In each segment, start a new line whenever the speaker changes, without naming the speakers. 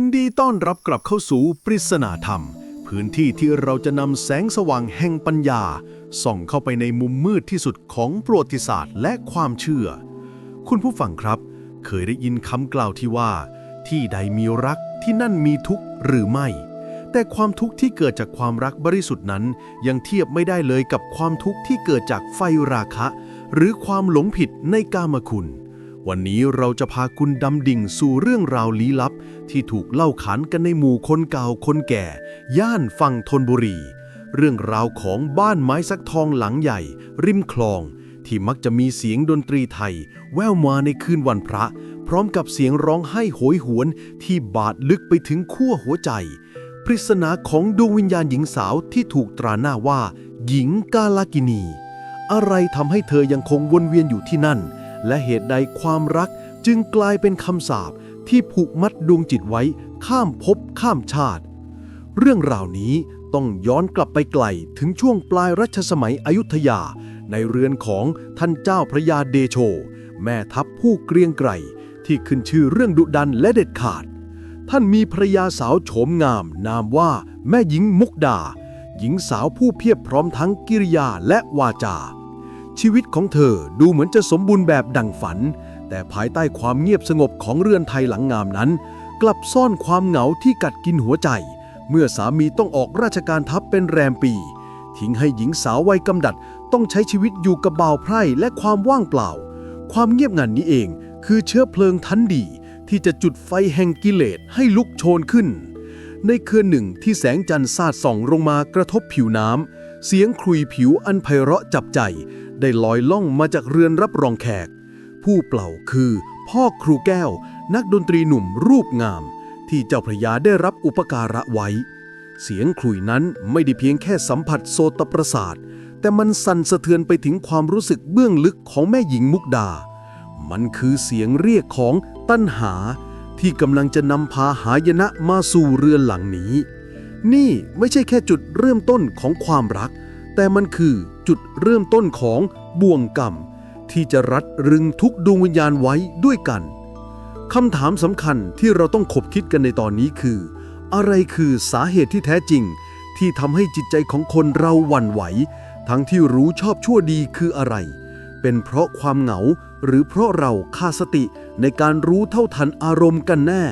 ยินดีต้อนรับกลับเข้าสู่ปริศนาธรรม พื้นที่ที่เราจะนำแสงสว่างแห่งปัญญา ส่องเข้าไปในมุมมืดที่สุดของประวัติศาสตร์และความเชื่อ คุณผู้ฟังครับ เคยได้ยินคำกล่าวที่ว่า ที่ใดมีรักที่นั่นมีทุกข์หรือไม่ แต่ความทุกข์ที่เกิดจากความรักบริสุทธิ์นั้น ยังเทียบไม่ได้เลยกับความทุกข์ที่เกิดจากไฟราคะ หรือความหลงผิดในกามคุณ วันนี้เราจะพาคุณดำดิ่งสู่เรื่องราวลี้ลับ ที่ถูกเล่าขานกันในหมู่คนเก่าคนแก่ ย่านฝั่งธนบุรี เรื่องราวของบ้านไม้สักทองหลังใหญ่ ริมคลอง ที่มักจะมีเสียงดนตรีไทย แว่วมาในคืนวันพระ พร้อมกับเสียงร้องไห้โหยหวนที่บาดลึกไปถึงขั้วหัวใจ ปริศนาของดวงวิญญาณหญิงสาวที่ถูกตราหน้าว่า หญิงกาลากินี อะไรทำให้เธอยังคงวนเวียนอยู่ที่นั่น และเหตุใดความรักจึงกลายเป็นคำสาปที่ผูกมัดดวงจิตไว้ข้ามภพข้ามชาติ เรื่องราวนี้ต้องย้อนกลับไปไกลถึงช่วงปลายรัชสมัยอยุธยา ในเรือนของท่านเจ้าพระยาเดโช แม่ทัพผู้เกรียงไกรที่ขึ้นชื่อเรื่องดุดันและเด็ดขาด ท่านมีภรยาสาวโฉมงาม นามว่าแม่หญิงมุกดา หญิงสาวผู้เพียบพร้อมทั้งกิริยาและวาจา ชีวิตของเธอดูเหมือนจะสมบูรณ์แบบดังฝัน แต่ภายใต้ความเงียบสงบของเรือนไทยหลังงามนั้น กลับซ่อนความเหงาที่กัดกินหัวใจ เมื่อสามีต้องออกราชการทัพเป็นแรมปี ทิ้งให้หญิงสาววัยกำดัดต้องใช้ชีวิตอยู่กับบ่าวไพร่และความว่างเปล่า ความเงียบงันนี้เองคือเชื้อเพลิงทันดี ที่จะจุดไฟแห่งกิเลสให้ลุกโชนขึ้น ในคืนหนึ่งที่แสงจันทร์สาดส่องลงมากระทบผิวน้ำเสียงครุยผิวอันไพเราะจับใจ ได้ลอยล่องมาจากเรือนรับรองแขก ผู้เป่าคือ พ่อครูแก้ว นักดนตรีหนุ่มรูปงาม ที่เจ้าพระยาได้รับอุปการะไว้ เสียงครุยนั้นไม่ได้เพียงแค่สัมผัสโสตประสาท แต่มันสั่นสะเทือนไปถึงความรู้สึกเบื้องลึกของแม่หญิงมุกดา มันคือเสียงเรียกของตัณหา ที่กำลังจะนำพาหายนะมาสู่เรือนหลังนี้นี่ไม่ใช่แค่จุดเริ่มต้นของความรัก แต่มันคือจุดเริ่มต้นของ บ่วงกรรม ที่จะรัดรึงทุกดวงวิญญาณไว้ด้วยกันคำถามสำคัญที่เราต้องขบคิดกันในตอนนี้คือ อะไรคือสาเหตุที่แท้จริง ที่ทำให้จิตใจของคนเราหวั่นไหว ทั้งที่รู้ชอบชั่วดีคืออะไร เป็นเพราะความเหงาหรือเพราะเราขาดสติในการรู้เท่าทันอารมณ์กันแน่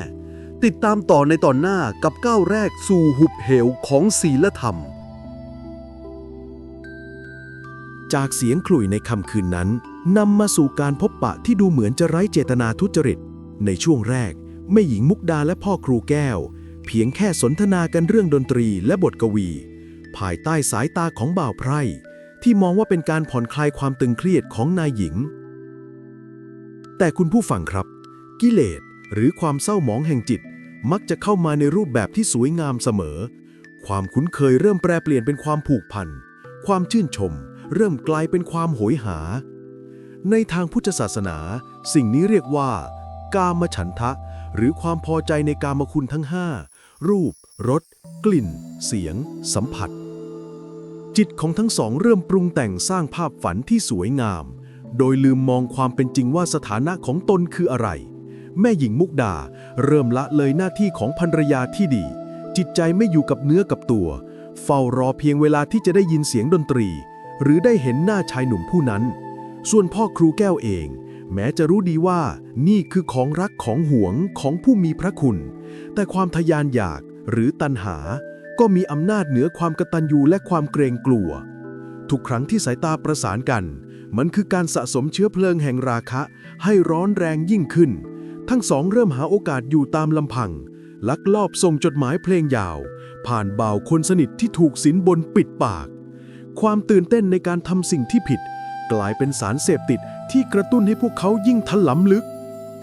ติดตามต่อในตอนหน้ากับก้าวแรกสู่หุบเหวของศีลธรรม
จากเสียงขลุ่ยในค่ำคืนนั้นนำมาสู่การพบปะที่ดูเหมือนจะไร้เจตนาทุจริต ในช่วงแรกแม่หญิงมุกดาและพ่อครูแก้ว เพียงแค่สนทนากันเรื่องดนตรีและบทกวี ภายใต้สายตาของบ่าวไพร่ ที่มองว่าเป็นการผ่อนคลายความตึงเครียดของนายหญิง แต่คุณผู้ฟังครับ กิเลสหรือความเศร้าหมองแห่งจิต มักจะเข้ามาในรูปแบบที่สวยงามเสมอ ความคุ้นเคยเริ่มแปรเปลี่ยนเป็นความผูกพัน ความชื่นชม เริ่มกลายเป็นความโหยหา ในทางพุทธศาสนา สิ่งนี้เรียกว่า กามฉันทะ หรือความพอใจในกามคุณทั้งห้ารูปรสกลิ่น เสียง สัมผัส จิตของทั้งสองเริ่มปรุงแต่งสร้างภาพฝันที่สวยงาม โดยลืมมองความเป็นจริงว่าสถานะของตนคืออะไร แม่หญิงมุกดา เริ่มละเลยหน้าที่ของภรรยาที่ดี จิตใจไม่อยู่กับเนื้อกับตัว เฝ้ารอเพียงเวลาที่จะได้ยินเสียงดนตรี หรือได้เห็นหน้าชายหนุ่มผู้นั้น ส่วนพ่อครูแก้วเอง แม้จะรู้ดีว่านี่คือของรักของหวงของผู้มีพระคุณ แต่ความทะยานอยากหรือตัณหา ก็มีอำนาจเหนือความกตัญญูและความเกรงกลัว ทุกครั้งที่สายตาประสานกัน มันคือการสะสมเชื้อเพลิงแห่งราคะ ให้ร้อนแรงยิ่งขึ้น ทั้งสองเริ่มหาโอกาสอยู่ตามลำพัง ลักลอบส่งจดหมายเพลงยาว ผ่านบ่าวคนสนิทที่ถูกสินบนปิดปาก ความตื่นเต้นในการทำสิ่งที่ผิด กลายเป็นสารเสพติดที่กระตุ้นให้พวกเขายิ่งถลำลึก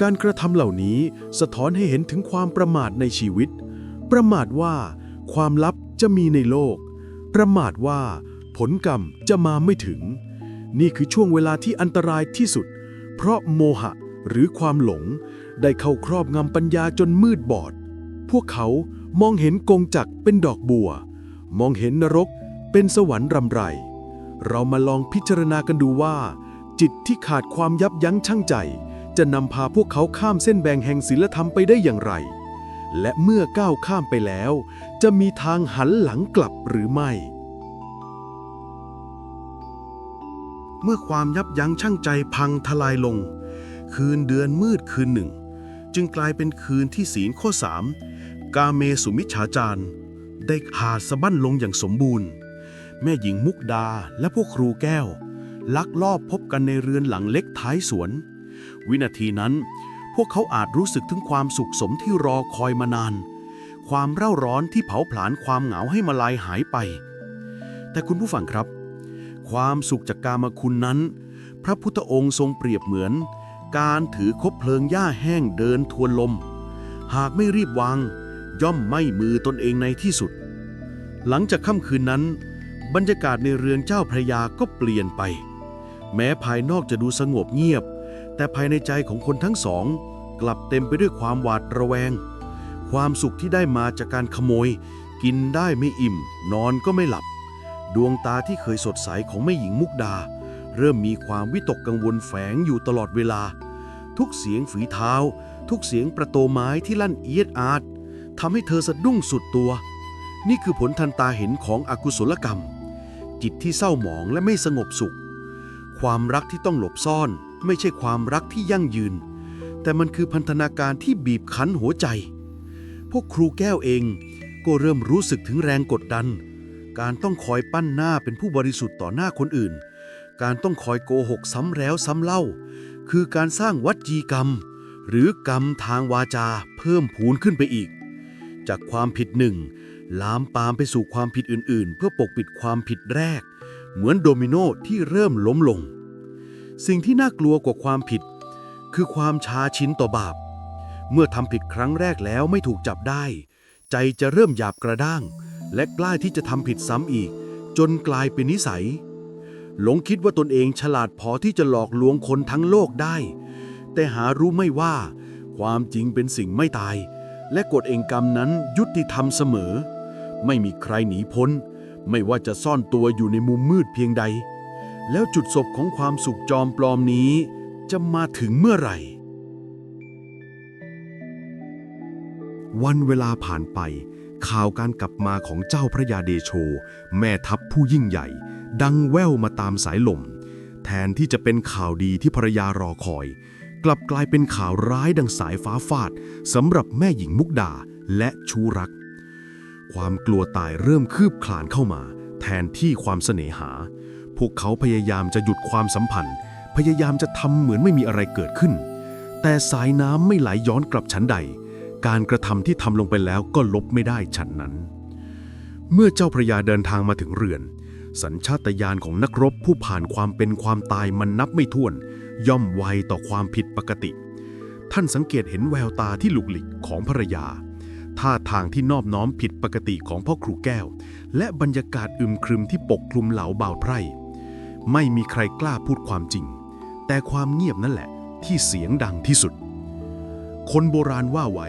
การกระทำเหล่านี้สะท้อนให้เห็นถึงความประมาทในชีวิต ประมาทว่าความลับจะมีในโลก ประมาทว่าผลกรรมจะมาไม่ถึง นี่คือช่วงเวลาที่อันตรายที่สุด เพราะโมหะหรือความหลง ได้เข้าครอบงำปัญญาจนมืดบอด พวกเขามองเห็นกงจักเป็นดอกบัว มองเห็นนรก เป็นสวรรค์รำไร เรามาลองพิจารณากันดูว่า จิตที่ขาดความยับยั้งชั่งใจ จะนำพาพวกเขาข้ามเส้นแบ่งแห่งศีลธรรมไปได้อย่างไร และเมื่อก้าวข้ามไปแล้ว จะมีทางหันหลังกลับหรือไม่
เมื่อความยับยั้งชั่งใจพังทลายลง คืนเดือนมืดคืนหนึ่ง จึงกลายเป็นคืนที่ศีลข้อสามกาเมสุมิจฉาจารได้ขาดสะบั้นลงอย่างสมบูรณ์ แม่หญิงมุกดาและพวกครูแก้ว ลักลอบพบกันในเรือนหลังเล็กท้ายสวน วินาทีนั้น พวกเขาอาจรู้สึกถึงความสุขสมที่รอคอยมานาน ความเร่าร้อนที่เผาผลาญความเหงาให้มาลายหายไป แต่คุณผู้ฟังครับ ความสุขจากกามคุณนั้น พระพุทธองค์ทรงเปรียบเหมือน การถือคบเพลิงหญ้าแห้งเดินทวนลม หากไม่รีบวางย่อมไหม้มือตนเองในที่สุด หลังจากค่ำคืนนั้น บรรยากาศในเรือนเจ้าพระยาก็เปลี่ยนไป แม้ภายนอกจะดูสงบเงียบ แต่ภายในใจของคนทั้งสอง กลับเต็มไปด้วยความหวาดระแวง ความสุขที่ได้มาจากการขโมย กินได้ไม่อิ่ม นอนก็ไม่หลับ ดวงตาที่เคยสดใสของแม่หญิงมุกดา เริ่มมีความวิตกกังวลแฝงอยู่ตลอดเวลา ทุกเสียงฝีเท้า ทุกเสียงประโตไม้ที่ลั่นเอียดอาดทำให้เธอสะดุ้งสุดตัว นี่คือผลทันตาเห็นของอกุศลกรรม จิตที่เศร้าหมองและไม่สงบสุข ความรักที่ต้องหลบซ่อน ไม่ใช่ความรักที่ยั่งยืน แต่มันคือพันธนาการที่บีบคั้นหัวใจ พวกครูแก้วเองก็เริ่มรู้สึกถึงแรงกดดัน การต้องคอยปั้นหน้าเป็นผู้บริสุทธิ์ต่อหน้าคนอื่น การต้องคอยโกหกซ้ำแล้วซ้ำเล่า คือการสร้างวัจีกรรม หรือกรรมทางวาจาเพิ่มพูนขึ้นไปอีก จากความผิดหนึ่ง ลามปามไปสู่ความผิดอื่นๆ เพื่อปกปิดความผิดแรก เหมือนโดมิโนที่เริ่มล้มลง สิ่งที่น่ากลัวกว่าความผิด คือความชาชินต่อบาป เมื่อทำผิดครั้งแรกแล้วไม่ถูกจับได้ ใจจะเริ่มหยาบกระด้าง และกล้าที่จะทำผิดซ้ำอีก จนกลายเป็นนิสัย หลงคิดว่าตนเองฉลาดพอที่จะหลอกลวงคนทั้งโลกได้ แต่หารู้ไม่ว่า ความจริงเป็นสิ่งไม่ตายและกฎเองกรรมนั้นยุติธรรมเสมอ ไม่มีใครหนีพ้น ไม่ว่าจะซ่อนตัวอยู่ในมุมมืดเพียงใด แล้วจุดศพของความสุขจอมปลอมนี้ จะมาถึงเมื่อไหร่
วันเวลาผ่านไป ข่าวการกลับมาของเจ้าพระยาเดโช แม่ทัพผู้ยิ่งใหญ่ ดังแว่วมาตามสายลม แทนที่จะเป็นข่าวดีที่ภรรยารอคอย กลับกลายเป็นข่าวร้ายดังสายฟ้าฟาดสำหรับแม่หญิงมุกดาและชูรัก ความกลัวตายเริ่มคืบคลานเข้ามา แทนที่ความเสน่หา พวกเขาพยายามจะหยุดความสัมพันธ์ พยายามจะทำเหมือนไม่มีอะไรเกิดขึ้น แต่สายน้ำไม่ไหลย้อนกลับชั้นใด การกระทำที่ทำลงไปแล้วก็ลบไม่ได้ฉันนั้น เมื่อเจ้าพระยาเดินทางมาถึงเรือน สัญชาตญาณของนักรบผู้ผ่านความเป็นความตายมันนับไม่ถ้วน ย่อมไวต่อความผิดปกติ ท่านสังเกตเห็นแววตาที่หลุกหลิกของภรรยา ท่าทางที่นอบน้อมผิดปกติของพ่อครูแก้ว และบรรยากาศอึมครึมที่ปกคลุมเหล่าบ่าวไพร่ ไม่มีใครกล้าพูดความจริง แต่ความเงียบนั่นแหละ ที่เสียงดังที่สุด คนโบราณว่าไว้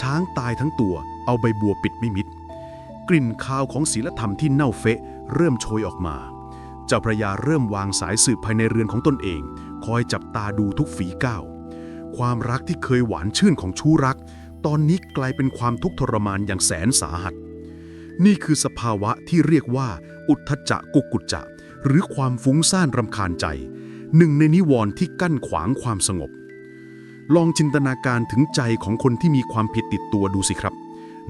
ช้างตายทั้งตัวเอาใบบัวปิดไม่มิด กลิ่นคาวของศีลธรรมที่เน่าเฟะเริ่มโชยออกมา เจ้าพระยาเริ่มวางสายสืบภายในเรือนของตนเอง คอยจับตาดูทุกฝีก้าวความรักที่เคยหวานชื่นของชู้รัก ตอนนี้กลายเป็นความทุกข์ทรมานอย่างแสนสาหัส นี่คือสภาวะที่เรียกว่า อุทธจักกุกุจจะ หรือความฟุ้งซ่านรำคาญใจ หนึ่งในนิวรณ์ที่กั้นขวางความสงบ ลองจินตนาการถึงใจของคนที่มีความผิดติดตัวดูสิครับ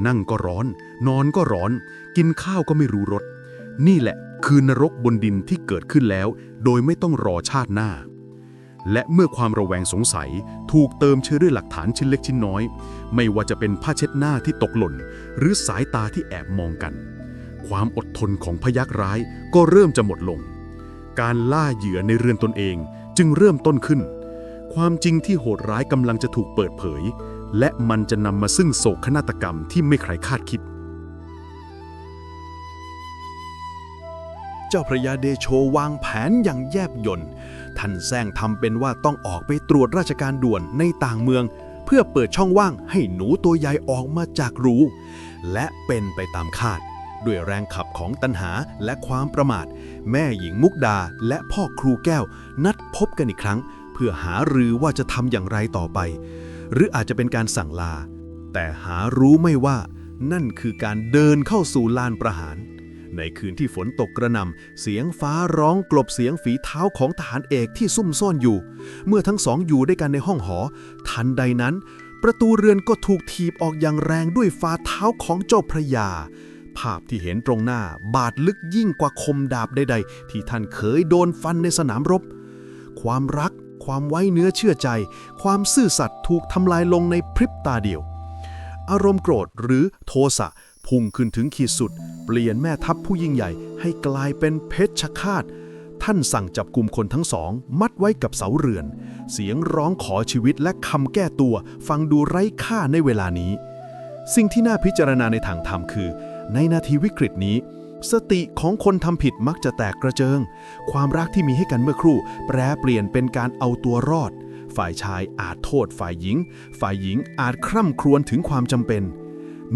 นั่งก็ร้อน นอนก็ร้อน กินข้าวก็ไม่รู้รสนี่แหละคือนรกบนดินที่เกิดขึ้นแล้ว โดยไม่ต้องรอชาติหน้า และเมื่อความระแวงสงสัยถูกเติมเชื้อด้วยหลักฐานชิ้นเล็กชิ้นน้อย ไม่ว่าจะเป็นผ้าเช็ดหน้าที่ตกหล่น หรือสายตาที่แอบมองกัน ความอดทนของพยักร้ายก็เริ่มจะหมดลง การล่าเหยื่อในเรือนตนเองจึงเริ่มต้นขึ้น ความจริงที่โหดร้ายกำลังจะถูกเปิดเผย และมันจะนำมาซึ่งโศกนาฏกรรมที่ไม่ใครคาดคิด
เจ้าพระยาเดโชวางแผนอย่างแยบยล ท่านแซงทำเป็นว่าต้องออกไปตรวจราชการด่วนในต่างเมือง เพื่อเปิดช่องว่างให้หนูตัวใหญ่ออกมาจากรูและเป็นไปตามคาด ด้วยแรงขับของตัณหาและความประมาท แม่หญิงมุกดาและพ่อครูแก้ว นัดพบกันอีกครั้ง เพื่อหารือว่าจะทำอย่างไรต่อไป หรืออาจจะเป็นการสั่งลา แต่หารู้ไม่ว่านั่นคือการเดินเข้าสู่ลานประหาร ในคืนที่ฝนตกกระหน่ำเสียงฟ้าร้องกลบเสียงฝีเท้าของทหารเอกที่ซุ่มซ่อนอยู่ เมื่อทั้งสองอยู่ด้วยกันในห้องหอ ทันใดนั้น ประตูเรือนก็ถูกถีบออกอย่างแรงด้วยฝ่าเท้าของเจ้าพระยา ภาพที่เห็นตรงหน้าบาดลึกยิ่งกว่าคมดาบใดๆ ที่ท่านเคยโดนฟันในสนามรบ ความรัก ความไว้เนื้อเชื่อใจ ความซื่อสัตย์ถูกทำลายลงในพริบตาเดียว อารมณ์โกรธหรือโทสะ พุ่งขึ้นถึงขีดสุด เปลี่ยนแม่ทัพผู้ยิ่งใหญ่ให้กลายเป็นเพชฌฆาต ท่านสั่งจับกลุ่มคนทั้งสอง มัดไว้กับเสาเรือน เสียงร้องขอชีวิตและคำแก้ตัว ฟังดูไร้ค่าในเวลานี้ สิ่งที่น่าพิจารณาในทางธรรมคือ ในนาทีวิกฤตนี้ สติของคนทำผิดมักจะแตกกระเจิง ความรักที่มีให้กันเมื่อครู่ แปรเปลี่ยนเป็นการเอาตัวรอด ฝ่ายชายอาจโทษฝ่ายหญิง ฝ่ายหญิงอาจคร่ำครวญถึงความจำเป็น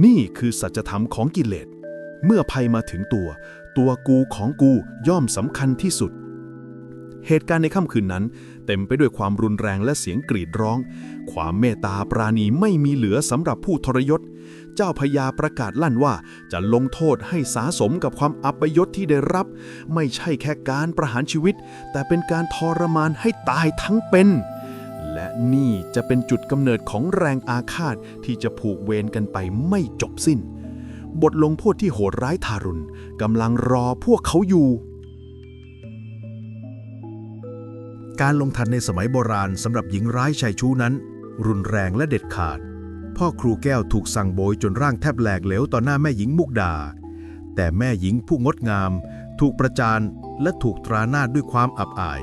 นี่คือสัจธรรมของกิเลส เมื่อภัยมาถึงตัว ตัวกูของกูย่อมสำคัญที่สุด เหตุการณ์ในค่ำคืนนั้น เต็มไปด้วยความรุนแรงและเสียงกรีดร้อง ความเมตตาปราณีไม่มีเหลือสำหรับผู้ทรยศ เจ้าพญาประกาศลั่นว่าจะลงโทษให้สาสมกับความอัปยศที่ได้รับ ไม่ใช่แค่การประหารชีวิต แต่เป็นการทรมานให้ตายทั้งเป็น นี่จะเป็นจุดกำเนิดของแรงอาฆาตที่จะผูกเวรกันไปไม่จบสิ้น บทลงโทษที่โหดร้ายทารุณกำลังรอพวกเขาอยู่
การลงทันในสมัยโบราณสำหรับหญิงร้ายชายชู้นั้น รุนแรงและเด็ดขาด พ่อครูแก้วถูกสั่งโบยจนร่างแทบแหลกเหลวต่อหน้าแม่หญิงมุกดา แต่แม่หญิงผู้งดงาม ถูกประจานและถูกตราหน้าด้วยความอับอาย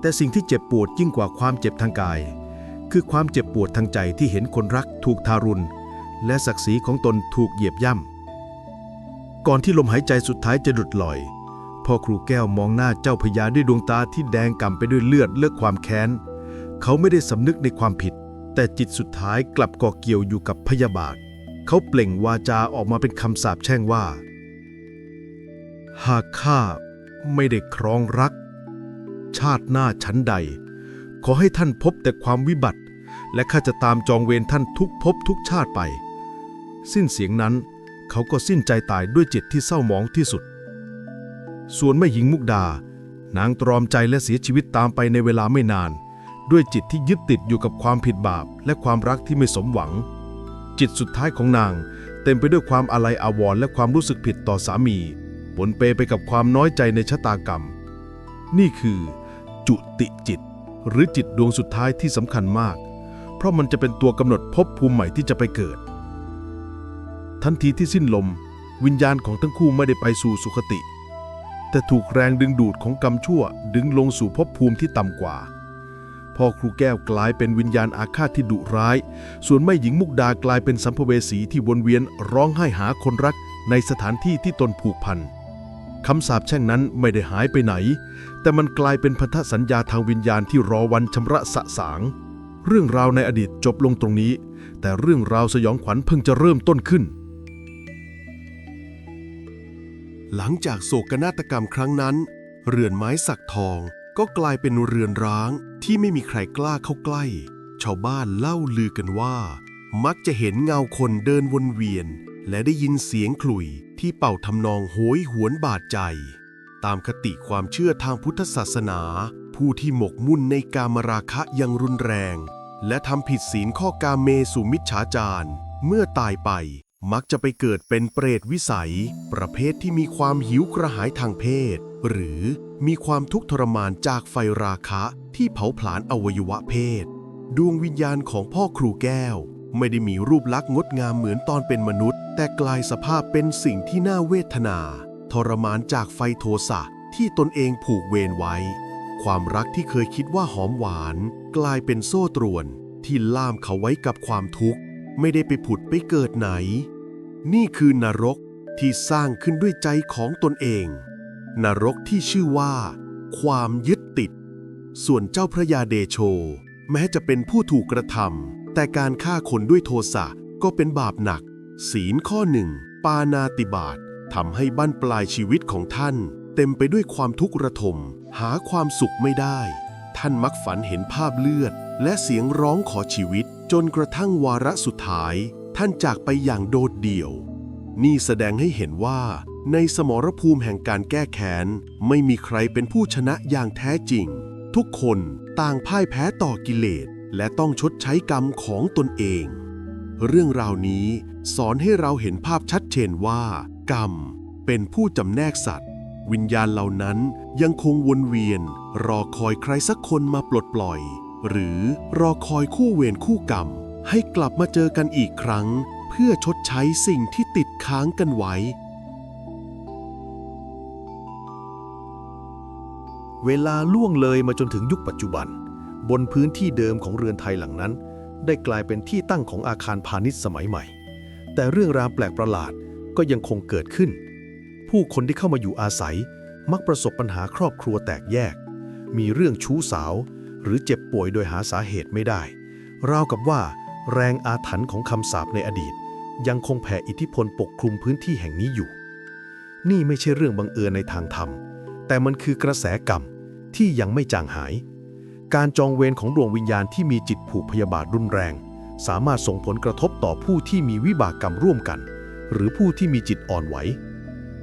แต่สิ่งที่เจ็บปวดยิ่งกว่าความเจ็บทางกาย คือความเจ็บปวดทางใจที่เห็นคนรักถูกทารุณ และศักดิ์ศรีของตนถูกเหยียบย่ำก่อนที่ลมหายใจสุดท้ายจะหลุดลอย พ่อครูแก้วมองหน้าเจ้าพญาด้วยดวงตาที่แดงก่ำไปด้วยเลือดเลือกความแค้น เขาไม่ได้สำนึกในความผิด แต่จิตสุดท้ายกลับก่อเกี่ยวอยู่กับพยาบาท เขาเปล่งวาจาออกมาเป็นคำสาปแช่งว่า หากข้าไม่ได้ครองรัก ชาติหน้าชั้นใด ขอให้ท่านพบแต่ความวิบัติ และข้าจะตามจองเวรท่านทุกภพทุกชาติไป สิ้นเสียงนั้น เขาก็สิ้นใจตายด้วยจิตที่เศร้าหมองที่สุด ส่วนแม่หญิงมุกดา นางตรอมใจและเสียชีวิตตามไปในเวลาไม่นาน ด้วยจิตที่ยึดติดอยู่กับความผิดบาป และความรักที่ไม่สมหวัง จิตสุดท้ายของนางเต็มไปด้วยความอาลัยอาวรณ์และความรู้สึกผิดต่อสามี ปนเปไปกับความน้อยใจในชะตากรรม นี่คือ จุติจิต หรือจิตดวงสุดท้ายที่สำคัญมาก เพราะมันจะเป็นตัวกำหนดภพภูมิใหม่ที่จะไปเกิด ทันทีที่สิ้นลม วิญญาณของทั้งคู่ไม่ได้ไปสู่สุคติ แต่ถูกแรงดึงดูดของกรรมชั่ว ดึงลงสู่ภพภูมิที่ต่ำกว่า พ่อครูแก้วกลายเป็นวิญญาณอาฆาตที่ดุร้าย ส่วนแม่หญิงมุกดากลายเป็นสัมภเวสีที่วนเวียนร้องไห้หาคนรักในสถานที่ที่ตนผูกพัน คำสาปแช่งนั้นไม่ได้หายไปไหน แต่มันกลายเป็นพันธสัญญาทางวิญญาณที่รอวันชำระสะสาง เรื่องราวในอดีตจบลงตรงนี้ แต่เรื่องราวสยองขวัญเพิ่งจะเริ่มต้นขึ้น
หลังจากโศกนาฏกรรมครั้งนั้น เรือนไม้สักทองก็กลายเป็นเรือนร้างที่ไม่มีใครกล้าเข้าใกล้ ชาวบ้านเล่าลือกันว่า มักจะเห็นเงาคนเดินวนเวียน และได้ยินเสียงขลุ่ยที่เป่าทำนองโหยหวนบาดใจ ตามคติความเชื่อทางพุทธศาสนา ผู้ที่หมกมุ่นในกามราคะยังรุนแรง และทำผิดศีลข้อกาเมสุมิจฉาจารเมื่อตายไปมักจะไปเกิดเป็นเปรตวิสัย ประเภทที่มีความหิวกระหายทางเพศ หรือมีความทุกข์ทรมานจากไฟราคะที่เผาผลาญอวัยวะเพศ ดวงวิญญาณของพ่อครูแก้ว ไม่ได้มีรูปลักษณ์งดงามเหมือนตอนเป็นมนุษย์ แต่กลายสภาพเป็นสิ่งที่น่าเวทนา ทรมานจากไฟโทสะที่ตนเองผูกเวรไว้ ความรักที่เคยคิดว่าหอมหวาน กลายเป็นโซ่ตรวน ที่ล่ามเขาไว้กับความทุกข์ ไม่ได้ไปผุดไปเกิดไหน นี่คือนรกที่สร้างขึ้นด้วยใจของตนเอง นรกที่ชื่อว่า ความยึดติด ส่วนเจ้าพระยาเดโช แม้จะเป็นผู้ถูกกระทำ แต่การฆ่าคนด้วยโทสะก็เป็นบาปหนัก ศีลข้อหนึ่ง ปานาติบาตทำให้บั้นปลายชีวิตของท่าน เต็มไปด้วยความทุกข์ระทม หาความสุขไม่ได้ ท่านมักฝันเห็นภาพเลือด และเสียงร้องขอชีวิต จนกระทั่งวาระสุดท้าย ท่านจากไปอย่างโดดเดี่ยว นี่แสดงให้เห็นว่าในสมรภูมิแห่งการแก้แค้น ไม่มีใครเป็นผู้ชนะอย่างแท้จริง ทุกคนต่างพ่ายแพ้ต่อกิเลส และต้องชดใช้กรรมของตนเอง เรื่องราวนี้สอนให้เราเห็นภาพชัดเจนว่า กรรมเป็นผู้จำแนกสัตว์ วิญญาณเหล่านั้นยังคงวนเวียน รอคอยใครสักคนมาปลดปล่อย หรือรอคอยคู่เวรคู่กรรม ให้กลับมาเจอกันอีกครั้ง เพื่อชดใช้สิ่งที่ติดค้างกันไว้
เวลาล่วงเลยมาจนถึงยุคปัจจุบัน บนพื้นที่เดิมของเรือนไทยหลังนั้น ได้กลายเป็นที่ตั้งของอาคารพาณิชย์สมัยใหม่ แต่เรื่องราวแปลกประหลาดก็ยังคงเกิดขึ้น ผู้คนที่เข้ามาอยู่อาศัย มักประสบปัญหาครอบครัวแตกแยก มีเรื่องชู้สาว หรือเจ็บป่วยโดยหาสาเหตุไม่ได้ ราวกับว่าแรงอาถรรพ์ของคำสาปในอดีต ยังคงแผ่อิทธิพลปกคลุมพื้นที่แห่งนี้อยู่ นี่ไม่ใช่เรื่องบังเอิญในทางธรรม แต่มันคือกระแสกรรมที่ยังไม่จางหาย การจองเวรของดวงวิญญาณที่มีจิตผูกพยาบาทรุนแรง สามารถส่งผลกระทบต่อผู้ที่มีวิบากกรรมร่วมกัน หรือผู้ที่มีจิตอ่อนไหว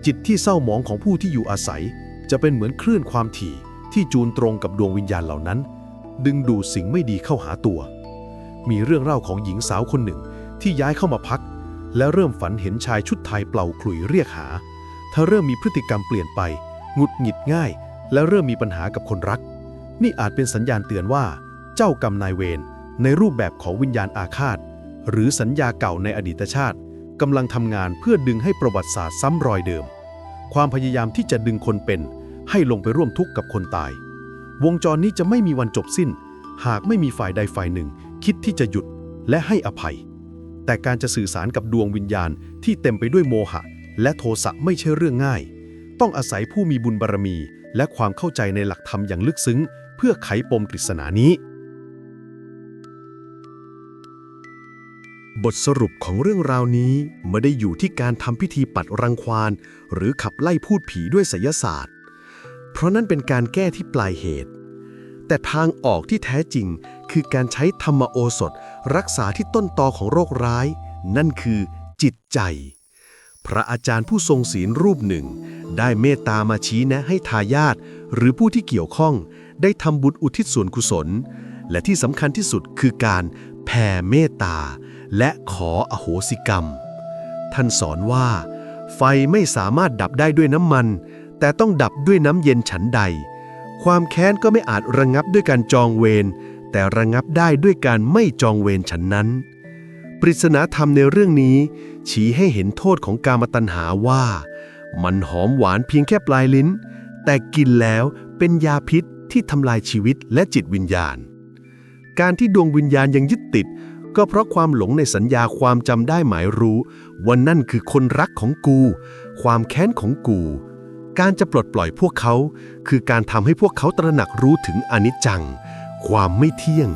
จิตที่เศร้าหมองของผู้ที่อยู่อาศัย จะเป็นเหมือนคลื่นความถี่ที่จูนตรงกับดวงวิญญาณเหล่านั้น ดึงดูดสิ่งไม่ดีเข้าหาตัว มีเรื่องเล่าของหญิงสาวคนหนึ่งที่ย้ายเข้ามาพัก และเริ่มฝันเห็นชายชุดไทยเปล่าขลุ่ยเรียกหา เธอเริ่มมีพฤติกรรมเปลี่ยนไป หงุดหงิดง่าย และเริ่มมีปัญหากับคนรัก นี่อาจเป็นสัญญาณเตือนว่า เจ้ากรรมนายเวรในรูปแบบของวิญญาณอาฆาต หรือสัญญาเก่าในอดีตชาติกำลังทำงานเพื่อดึงให้ประวัติศาสตร์ซ้ำรอยเดิม ความพยายามที่จะดึงคนเป็น ให้ลงไปร่วมทุกข์กับคนตาย วงจรนี้จะไม่มีวันจบสิ้น หากไม่มีฝ่ายใดฝ่ายหนึ่ง คิดที่จะหยุดและให้อภัย แต่การจะสื่อสารกับดวงวิญญาณที่เต็มไปด้วยโมหะ และโทสะไม่ใช่เรื่องง่าย ต้องอาศัยผู้มีบุญบารมี และความเข้าใจในหลักธรรมอย่างลึกซึ้ง เพื่อไขปมปริศนานี้
บทสรุปของเรื่องราวนี้ไม่ได้อยู่ที่การทำพิธีปัดรังควาน หรือขับไล่พูดผีด้วยไสยศาสตร์ เพราะนั่นเป็นการแก้ที่ปลายเหตุ แต่ทางออกที่แท้จริงคือการใช้ธรรมโอสถ รักษาที่ต้นตอของโรคร้าย นั่นคือจิตใจพระอาจารย์ผู้ทรงศีลรูปหนึ่ง ได้เมตตามาชี้แนะให้ทายาทหรือผู้ที่เกี่ยวข้อง ได้ทำบุญอุทิศส่วนกุศล และที่สำคัญที่สุดคือการแผ่เมตตา และขออโหสิกรรม ท่านสอนว่า ไฟไม่สามารถดับได้ด้วยน้ำมัน แต่ต้องดับด้วยน้ำเย็นฉันใด ความแค้นก็ไม่อาจระงับด้วยการจองเวรแต่ระงับได้ด้วยการไม่จองเวรฉันนั้น ปริศนาธรรมในเรื่องนี้ ชี้ให้เห็นโทษของกามตัณหาว่า มันหอมหวานเพียงแค่ปลายลิ้น แต่กินแล้วเป็นยาพิษ ที่ทำลายชีวิตและจิตวิญญาณ การที่ดวงวิญญาณยังยึดติด ก็เพราะความหลงในสัญญาความจำได้หมายรู้ว่านั่นคือคนรักของกู ความแค้นของกู การจะปลดปล่อยพวกเขา คือการทำให้พวกเขาตระหนักรู้ถึงอนิจจัง ความไม่เที่ยง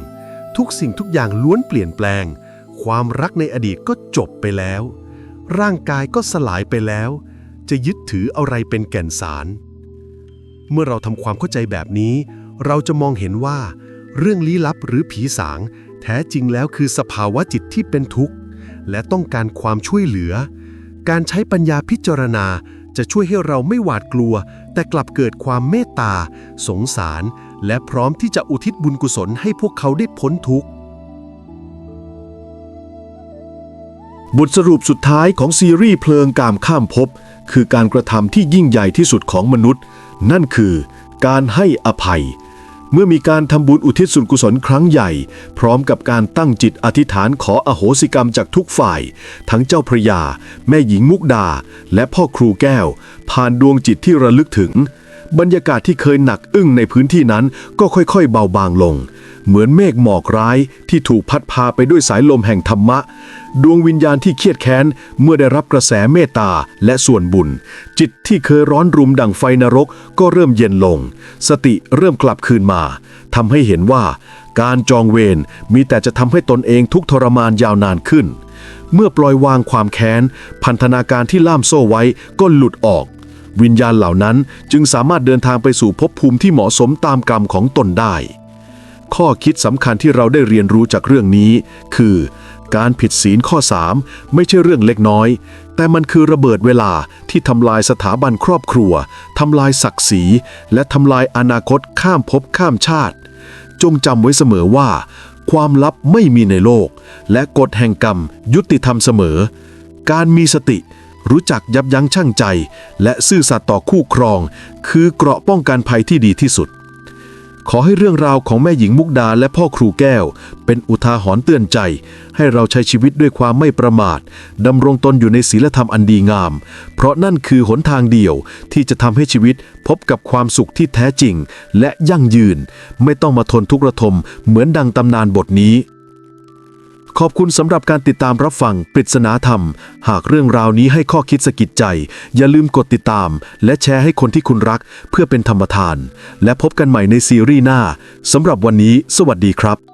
ทุกสิ่งทุกอย่างล้วนเปลี่ยนแปลง ความรักในอดีตก็จบไปแล้ว ร่างกายก็สลายไปแล้ว จะยึดถืออะไรเป็นแก่นสาร เมื่อเราทำความเข้าใจแบบนี้ เราจะมองเห็นว่า เรื่องลี้ลับหรือผีสาง แท้จริงแล้วคือสภาวะจิตที่เป็นทุกข์ และต้องการความช่วยเหลือ การใช้ปัญญาพิจารณาจะช่วยให้เราไม่หวาดกลัว แต่กลับเกิดความเมตตา สงสาร และพร้อมที่จะอุทิศบุญกุศลให้พวกเขาได้พ้นทุกข์
บทสรุปสุดท้ายของซีรีส์เพลิงกามข้ามภพคือการกระทำที่ยิ่งใหญ่ที่สุดของมนุษย์ นั่นคือการให้อภัย เมื่อมีการทำบุญอุทิศส่วนกุศลครั้งใหญ่ พร้อมกับการตั้งจิตอธิษฐานขออโหสิกรรมจากทุกฝ่าย ทั้งเจ้าพระยา แม่หญิงมุกดา และพ่อครูแก้ว ผ่านดวงจิตที่ระลึกถึง บรรยากาศที่เคยหนักอึ้งในพื้นที่นั้นก็ค่อยๆ เบาบางลง เหมือนเมฆหมอกร้ายที่ถูกพัดพาไปด้วยสายลมแห่งธรรมะ ดวงวิญญาณที่เครียดแค้นเมื่อได้รับกระแสเมตตาและส่วนบุญ จิตที่เคยร้อนรุมดั่งไฟนรกก็เริ่มเย็นลง สติเริ่มกลับคืนมาทำให้เห็นว่า การจองเวรมีแต่จะทำให้ตนเองทุกทรมานยาวนานขึ้น เมื่อปล่อยวางความแค้น พันธนาการที่ล่ามโซ่ไว้ก็หลุดออก วิญญาณเหล่านั้นจึงสามารถเดินทางไปสู่ภพภูมิที่เหมาะสมตามกรรมของตนได้ ข้อคิดสำคัญที่เราได้เรียนรู้จากเรื่องนี้ คือ การผิดศีลข้อ 3 ไม่ใช่เรื่องเล็กน้อย แต่มันคือระเบิดเวลาที่ทำลายสถาบันครอบครัวทำลายศักดิ์ศรี และทำลายอนาคตข้ามภพข้ามชาติ จงจำไว้เสมอว่า ความลับไม่มีในโลก และกฎแห่งกรรมยุติธรรมเสมอ การมีสติ รู้จักยับยั้งชั่งใจ และซื่อสัตย์ต่อคู่ครอง คือเกราะป้องกันภัยที่ดีที่สุด ขอให้เรื่องราวของแม่หญิงมุกดาและพ่อครูแก้ว เป็นอุทาหรณ์เตือนใจ ให้เราใช้ชีวิตด้วยความไม่ประมาทดำรงตนอยู่ในศีลธรรมอันดีงาม เพราะนั่นคือหนทางเดียวที่จะทำให้ชีวิตพบกับความสุขที่แท้จริง และยั่งยืน ไม่ต้องมาทนทุกข์ระทมเหมือนดังตำนานบทนี้ ขอบคุณสำหรับการติดตามรับฟังปริศนาธรรม หากเรื่องราวนี้ให้ข้อคิดสะกิดใจ อย่าลืมกดติดตาม และแชร์ให้คนที่คุณรักเพื่อเป็นธรรมทาน และพบกันใหม่ในซีรีส์หน้าสำหรับวันนี้ สวัสดีครับ